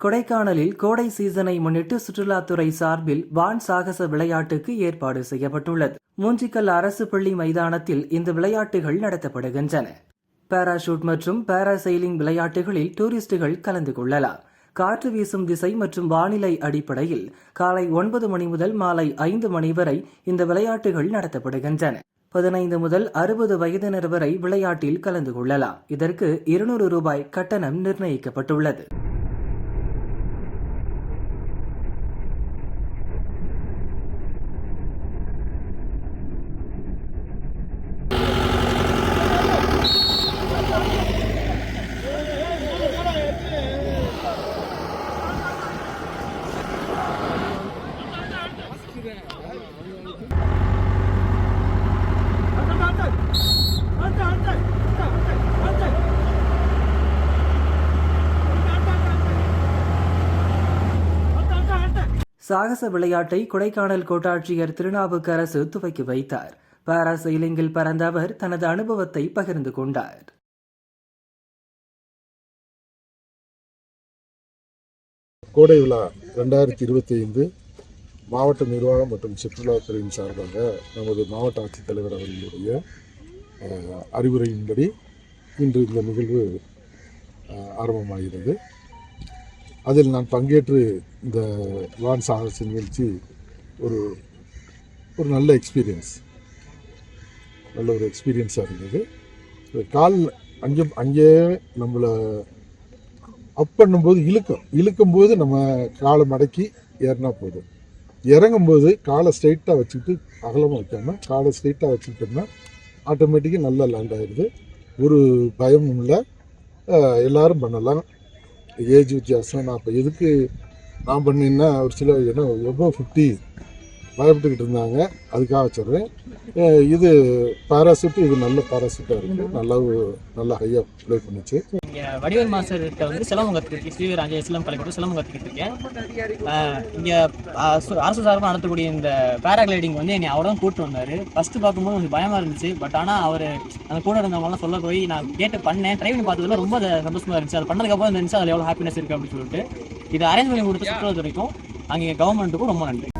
கொடைக்கானலில் கோடை சீசனை முன்னிட்டு சுற்றுலாத்துறை சார்பில் வான் சாகச விளையாட்டுக்கு ஏற்பாடு செய்யப்பட்டுள்ளது. மூஞ்சிக்கல் அரசு பள்ளி மைதானத்தில் இந்த விளையாட்டுகள் நடத்தப்படுகின்றன. பாராஷூட் மற்றும் பாராசெயிலிங் விளையாட்டுகளில் டூரிஸ்டுகள் கலந்து கொள்ளலாம். காற்று வீசும் திசை மற்றும் வானிலை அடிப்படையில் காலை ஒன்பது மணி முதல் மாலை ஐந்து மணி வரை இந்த விளையாட்டுகள் நடத்தப்படுகின்றன. பதினைந்து முதல் அறுபது வயதினர் வரை விளையாட்டில் கலந்து கொள்ளலாம். இதற்கு இருநூறு ரூபாய் கட்டணம் நிர்ணயிக்கப்பட்டுள்ளது. சாகச விளையாட்டை கொடைக்கானல் கோட்டாட்சியர் திருநாவுக்கரசு துவக்கி வைத்தார். பாராசெயிலிங்கில் பறந்த அவர் தனது அனுபவத்தை பகிர்ந்து கொண்டார். கோடை விழா ரெண்டாயிரத்தி இருபத்தி ஐந்து மாவட்ட நிர்வாகம் மற்றும் சுற்றுலாத்துறையின் சார்பாக நமது மாவட்ட ஆட்சித்தலைவர் அவர்களுடைய அறிவுரையின்படி இன்று இந்த நிகழ்வு ஆரம்பமாகிறது. அதில் நான் பங்கேற்று இந்த வான் சாகச நிகழ்ச்சி ஒரு ஒரு நல்ல எக்ஸ்பீரியன்ஸ் நல்ல ஒரு எக்ஸ்பீரியன்ஸாக இருந்தது. கால் அங்கே அங்கேயே நம்மளை அப் பண்ணும்போது இழுக்கும். இழுக்கும்போது நம்ம காலை மடக்கி ஏறினா போதும். இறங்கும்போது காலை ஸ்ட்ரைட்டாக வச்சுக்கிட்டு அகலமாக வைக்காமல் காலை ஸ்ட்ரைட்டாக வச்சுக்கிட்டோம்னா ஆட்டோமேட்டிக்காக நல்லா லேண்ட் ஆயிடுது. ஒரு பயமும் இல்லை. எல்லோரும் பண்ணலாம். ஏஜ் வித்தியாசம் நான் இப்போ எதுக்கு நான் பண்ணினா ஒரு சில ஏன்னா எவ்வளோ ஃபிஃப்டி பயப்பட்டுக்கிட்டு இருந்தாங்க. அதுக்காக வச்சிடுறேன் இது பாராசூட் இது நல்ல பாராசூட்டாக இருக்குது நல்லா நல்லா ஹையாக ப்ளே பண்ணிச்சு. வடிவேல் மாஸ்டர் கிட்ட வந்து சிலம்பம் கற்றுக்கிட்டு ஸ்ரீவர் அஞ்சு சிலம் கலைக்கிட்டு சிலம்பம் கற்றுக்கிட்டு இருக்கேன். இங்கே அரசு அரசு சார்பாக நடத்தக்கூடிய இந்த பேராகிளைடிங் வந்து என்னை தான் கூப்பிட்டு வந்தார். ஃபஸ்ட்டு பார்க்கும்போது கொஞ்சம் பயமாக இருந்துச்சு. பட் ஆனால் அவர் அந்த கூட இருந்தவங்கலாம் சொல்ல போய் நான் கேட்டு பண்ணேன். ட்ரை பண்ணி பார்த்ததுல ரொம்ப சந்தோஷமாக இருந்துச்சு. அது பண்ணதுக்கப்புறம் இருந்துச்சு அதில் எவ்வளோ ஹாப்பினஸ் இருக்குது அப்படின்னு சொல்லிட்டு. இது அரேஞ்ச் பண்ணி கொடுத்த சுற்றுலாத்துறைக்கும் அங்கே கவர்மெண்ட்டுக்கும் ரொம்ப நன்றி.